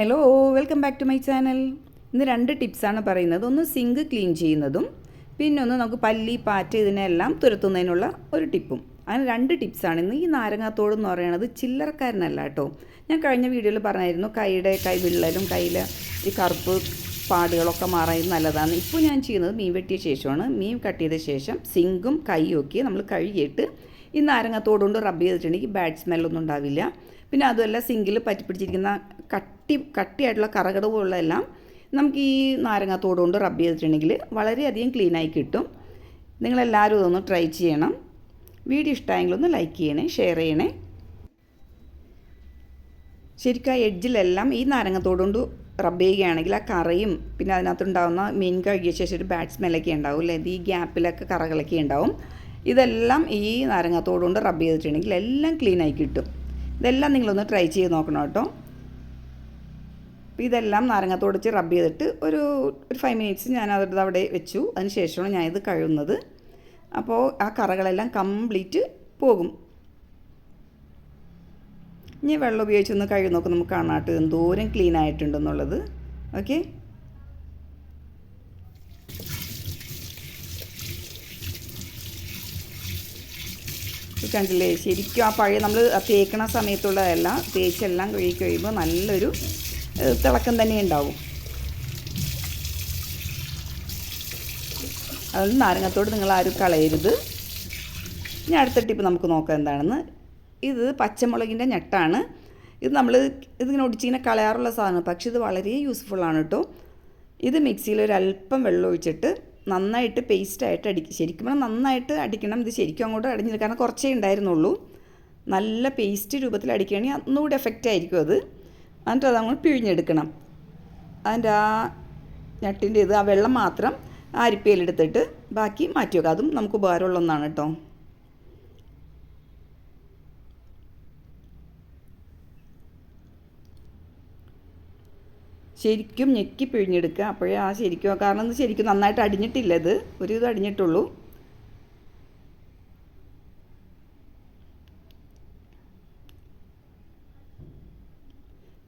Hello welcome back to my channel ഇന്ന് രണ്ട് ടിപ്സാണ് പറയുന്നത്. ഒന്ന് സിങ്ക് ക്ലീൻ ചെയ്യുന്നതും പിന്നെ ഒന്ന് നമുക്ക് പല്ലി പാറ്റ് ഇതിനെല്ലാം തുരത്തുന്നതിനുള്ള ഒരു ടിപ്പും അങ്ങനെ രണ്ട് ടിപ്സാണ് ഇന്ന് ഈ നാരങ്ങാത്തോട് എന്ന് പറയുന്നത് ചില്ലറക്കാരനല്ല കേട്ടോ. ഞാൻ കഴിഞ്ഞ വീഡിയോയിൽ പറഞ്ഞായിരുന്നു കൈയുടെ കൈ വിള്ളലും കയ്യിലെ ഈ കറുപ്പ് പാടുകളൊക്കെ മാറാൻ നല്ലതാണ്. ഇപ്പോൾ ഞാൻ ചെയ്യുന്നത് മീൻ വെട്ടിയ ശേഷമാണ്. മീൻ കട്ട് ചെയ്ത ശേഷം സിങ്കും കൈയും ഒക്കെ നമ്മൾ കഴുകിയിട്ട് ഈ നാരങ്ങത്തോട് കൊണ്ട് റബ്ബ് ചെയ്തിട്ടുണ്ടെങ്കിൽ ബാഡ് സ്മെല്ലൊന്നും ഉണ്ടാവില്ല. പിന്നെ അതുമല്ല സിങ്കിൽ പറ്റി പിടിച്ചിരിക്കുന്ന കട്ടി കട്ടിയായിട്ടുള്ള കറകടവുള്ളതെല്ലാം നമുക്ക് ഈ നാരങ്ങത്തോട് കൊണ്ട് റബ്ബ് ചെയ്തിട്ടുണ്ടെങ്കിൽ വളരെയധികം ക്ലീനായി കിട്ടും. നിങ്ങളെല്ലാവരും ഇതൊന്ന് ട്രൈ ചെയ്യണം. വീഡിയോ ഇഷ്ടമായെങ്കിൽ ഒന്ന് ലൈക്ക് ചെയ്യണേ ഷെയർ ചെയ്യണേ. ശരിക്കും ആ എഡ്ജിലെല്ലാം ഈ നാരങ്ങത്തോട് കൊണ്ട് റബ്ബ് ചെയ്യുകയാണെങ്കിൽ ആ കറയും പിന്നെ അതിനകത്തുണ്ടാകുന്ന മീൻ കഴുകിയ ശേഷം ഒരു ബാഡ് സ്മെല്ലൊക്കെ ഉണ്ടാവും അല്ലേ? ഈ ഗ്യാപ്പിലൊക്കെ കറകളൊക്കെ ഉണ്ടാവും. ഇതെല്ലാം ഈ നാരങ്ങത്തോട് കൊണ്ട് റബ്ബ് ചെയ്തിട്ടുണ്ടെങ്കിൽ എല്ലാം ക്ലീനായി കിട്ടും. ഇതെല്ലാം നിങ്ങളൊന്ന് ട്രൈ ചെയ്ത് നോക്കണം കേട്ടോ. അപ്പോൾ ഇതെല്ലാം നാരങ്ങത്തോടിച്ച് റബ്ബ് ചെയ്തിട്ട് ഒരു ഒരു ഫൈവ് മിനിറ്റ്സ് ഞാൻ അത് അവിടെ വെച്ചു. അതിന് ശേഷമാണ് ഞാനിത് കഴുകുന്നത്. അപ്പോൾ ആ കറകളെല്ലാം കംപ്ലീറ്റ് പോകും. ഇനി വെള്ളം ഉപയോഗിച്ചൊന്ന് കഴുകി നോക്കും നമുക്ക് കാണാട്ട് എന്തോരം ക്ലീൻ ആയിട്ടുണ്ടെന്നുള്ളത്. ഓക്കെ കണ്ടില്ലേ ശരിക്കും ആ പഴയ നമ്മൾ തേക്കണ സമയത്തുള്ളതല്ല തേച്ചെല്ലാം കഴുകി കഴിയുമ്പോൾ നല്ലൊരു തിളക്കം തന്നെ ഉണ്ടാവും. അതുകൊണ്ട് നാരങ്ങത്തോട് നിങ്ങൾ ആരും കളയരുത്. ഇനി അടുത്ത ടിപ്പ് നമുക്ക് നോക്കാം എന്താണെന്ന്. ഇത് പച്ചമുളകിന്റെ ഞെട്ടാണ്. ഇത് നമ്മൾ ഇതിങ്ങനെ ഒടിച്ചിങ്ങനെ കളയാറുള്ള സാധനമാണ്. പക്ഷേ ഇത് വളരെ യൂസ്ഫുള്ളാണ് കേട്ടോ. ഇത് മിക്സിയിൽ ഒരു അല്പം വെള്ളം ഒഴിച്ചിട്ട് നന്നായിട്ട് പേസ്റ്റായിട്ട് അടിക്കും ശരിക്കും പറഞ്ഞാൽ നന്നായിട്ട് അടിക്കണം. ഇത് ശരിക്കും അങ്ങോട്ട് അടിഞ്ഞില്ല. കാരണം കുറച്ചേ ഉണ്ടായിരുന്നുള്ളൂ. നല്ല പേസ്റ്റ് രൂപത്തിൽ അടിക്കുകയാണെങ്കിൽ ഒന്നുകൂടി എഫക്റ്റ് ആയിരിക്കും അത്. എന്നിട്ട് അത് അങ്ങോട്ട് പിഴിഞ്ഞെടുക്കണം. അതിന്റെ ആ ഞട്ടിന്റെ ഇത് ആ വെള്ളം മാത്രം അരിപ്പയിലെടുത്തിട്ട് ബാക്കി മാറ്റി വെക്കുക അതും നമുക്ക് ഉപകാരമുള്ള ഒന്നാണ് കേട്ടോ. ശരിക്കും ഞെക്കി പിഴിഞ്ഞെടുക്കുക. അപ്പോഴേ ആ ശരിക്കും കാരണം ഇത് ശരിക്കും നന്നായിട്ട് അടിഞ്ഞിട്ടില്ല ഇത് ഒരു ഇത് അടിഞ്ഞിട്ടുള്ളൂ.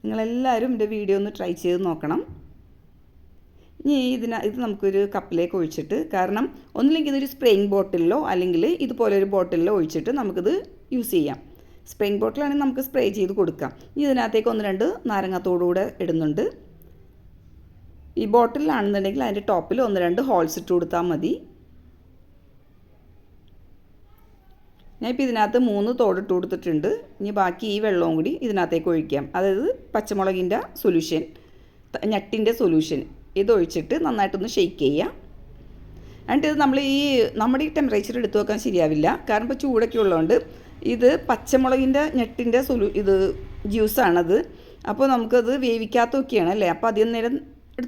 നിങ്ങളെല്ലാവരും എന്റെ വീഡിയോ ഒന്ന് ട്രൈ ചെയ്ത് നോക്കണം. ഇനി ഇതിന ഇത് നമുക്കൊരു കപ്പിലേക്ക് ഒഴിച്ചിട്ട് കാരണം ഒന്നില്ലെങ്കിൽ ഇതൊരു സ്പ്രേയിങ് ബോട്ടിലോ അല്ലെങ്കിൽ ഇതുപോലെ ഒരു ഒഴിച്ചിട്ട് നമുക്കിത് യൂസ് ചെയ്യാം. സ്പ്രേയിങ് ബോട്ടിലാണെങ്കിൽ നമുക്ക് സ്പ്രേ ചെയ്ത് കൊടുക്കാം. ഇനി ഇതിനകത്തേക്ക് ഒന്ന് രണ്ട് നാരങ്ങത്തോടുകൂടെ ഇടുന്നുണ്ട്. ഈ ബോട്ടിലാണെന്നുണ്ടെങ്കിൽ അതിന്റെ ടോപ്പിൽ ഒന്ന് രണ്ട് ഹോൾസ് ഇട്ട് കൊടുത്താൽ മതി. ഞാനിപ്പോൾ ഇതിനകത്ത് മൂന്ന് തോടിട്ട് കൊടുത്തിട്ടുണ്ട്. ഇനി ബാക്കി ഈ വെള്ളവും കൂടി ഇതിനകത്തേക്ക് ഒഴിക്കാം. അതായത് പച്ചമുളകിന്റെ സൊല്യൂഷൻ ഞട്ടിന്റെ സൊല്യൂഷൻ ഇതൊഴിച്ചിട്ട് നന്നായിട്ടൊന്ന് ഷെയ്ക്ക് ചെയ്യാം. എന്നിട്ട് ഇത് നമ്മൾ ഈ നമ്മുടെ ഈ ടെമ്പറേച്ചർ എടുത്തു വെക്കാൻ ശരിയാവില്ല. കാരണം ഇപ്പോൾ ചൂടൊക്കെ ഉള്ളതുകൊണ്ട് ഇത് പച്ചമുളകിന്റെ ഞെട്ടിന്റെ സൊല്യൂ ഇത് ജ്യൂസാണത് അപ്പോൾ നമുക്കത് വേവിക്കാത്തൊക്കെയാണ് അല്ലേ? അപ്പോൾ അധികം നേരം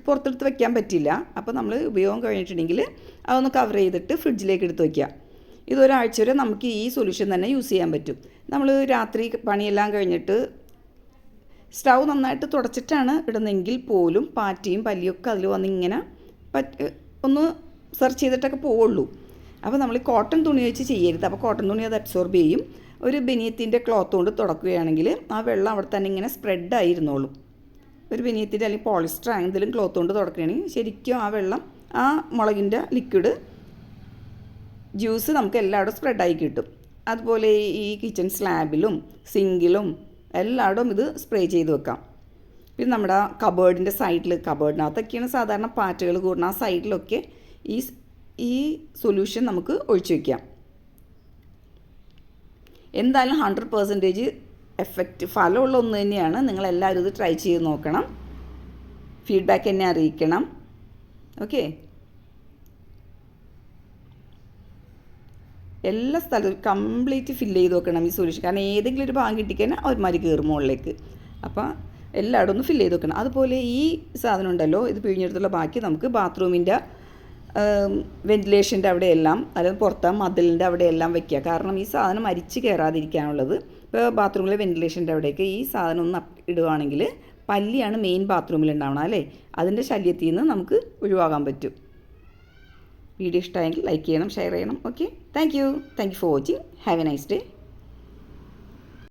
പുറത്തെടുത്ത് വെക്കാൻ പറ്റില്ല അപ്പോൾ നമ്മൾ ഉപയോഗം കഴിഞ്ഞിട്ടുണ്ടെങ്കിൽ അതൊന്ന് കവർ ചെയ്തിട്ട് ഫ്രിഡ്ജിലേക്ക് എടുത്ത് വയ്ക്കുക ഇതൊരാഴ്ച വരെ നമുക്ക് ഈ സൊല്യൂഷൻ തന്നെ യൂസ് ചെയ്യാൻ പറ്റും. നമ്മൾ രാത്രി പണിയെല്ലാം കഴിഞ്ഞിട്ട് സ്റ്റൗ നന്നായിട്ട് തുടച്ചിട്ടാണ് ഇടുന്നതെങ്കിൽ പോലും പാറ്റയും പല്ലിയൊക്കെ അതിൽ വന്ന് ഇങ്ങനെ ഒന്ന് സെർച്ച് ചെയ്തിട്ടൊക്കെ പോവുള്ളൂ. അപ്പോൾ നമ്മൾ കോട്ടൺ തുണി വെച്ച് ചെയ്യരുത്. അപ്പോൾ കോട്ടൺ തുണി അത് അബ്സോർബ് ചെയ്യും. ഒരു ബനിയത്തിന്റെ ക്ലോത്ത് കൊണ്ട് തുടക്കുകയാണെങ്കിൽ ആ വെള്ളം അവിടെ തന്നെ ഇങ്ങനെ സ്പ്രെഡ് ആയിരുന്നോളും ഒരു ബനിയത്തിന്റെ അല്ലെങ്കിൽ പോളിസ്റ്റർ എന്തെങ്കിലും ക്ലോത്ത് കൊണ്ട് തുടക്കുകയാണെങ്കിൽ ശരിക്കും ആ വെള്ളം ആ മുളകിന്റെ ലിക്വിഡ് ജ്യൂസ് നമുക്ക് എല്ലായിടും സ്പ്രെഡായി കിട്ടും. അതുപോലെ ഈ കിച്ചൺ സ്ലാബിലും സിങ്കിലും എല്ലായിടും ഇത് സ്പ്രേ ചെയ്ത് വെക്കാം. പിന്നെ നമ്മുടെ കബേർഡിന്റെ സൈഡിൽ കബേർഡിനകത്തൊക്കെയാണ് സാധാരണ പാറ്റുകൾ കൂടുന്ന ആ സൈഡിലൊക്കെ ഈ ഈ സൊല്യൂഷൻ നമുക്ക് ഒഴിച്ചു വയ്ക്കാം എന്തായാലും ഹൺഡ്രഡ് പെർസെന്റേജ് എഫക്റ്റ് ഫലമുള്ള ഒന്ന് തന്നെയാണ്. നിങ്ങളെല്ലാവരും ഇത് ട്രൈ ചെയ്ത് നോക്കണം. ഫീഡ്ബാക്ക് എന്നെ അറിയിക്കണം. ഓക്കെ എല്ലാ സ്ഥലവും കംപ്ലീറ്റ് ഫിൽ ചെയ്ത് നോക്കണം ഈ സൊല്യൂഷൻ കാരണം ഏതെങ്കിലും ഒരു ഭാഗം കിട്ടിക്കഴിഞ്ഞാൽ അവന്മാർ കയറും മുകളിലേക്ക്. അപ്പോൾ എല്ലായിടും ഒന്ന് ഫില്ല് ചെയ്ത് വെക്കണം അതുപോലെ ഈ സാധനം ഉണ്ടല്ലോ ഇത് പിഴിഞ്ഞെടുത്തുള്ള ബാക്കി നമുക്ക് ബാത്റൂമിന്റെ വെന്റിലേഷന്റെ അവിടെയെല്ലാം അതായത് പുറത്തെ മതിലിന്റെ അവിടെയെല്ലാം വെക്കുക. കാരണം ഈ സാധനം അരിച്ച് കയറാതിരിക്കാനുള്ളത് ഇപ്പോൾ ബാത്റൂമിലെ വെന്റിലേഷന്റെ അവിടെയൊക്കെ ഈ സാധനം ഒന്ന് ഇടുവാണെങ്കിൽ പല്ലിയാണ് മെയിൻ ബാത്റൂമിൽ ഉണ്ടാവണം അല്ലേ? അതിന്റെ ശല്യത്തിൽ നിന്ന് നമുക്ക് ഒഴിവാകാൻ പറ്റും. വീഡിയോ ഇഷ്ടമായെങ്കിൽ ലൈക്ക് ചെയ്യണം ഷെയർ ചെയ്യണം. Okay? Thank you. Thank you for watching. Have a nice day.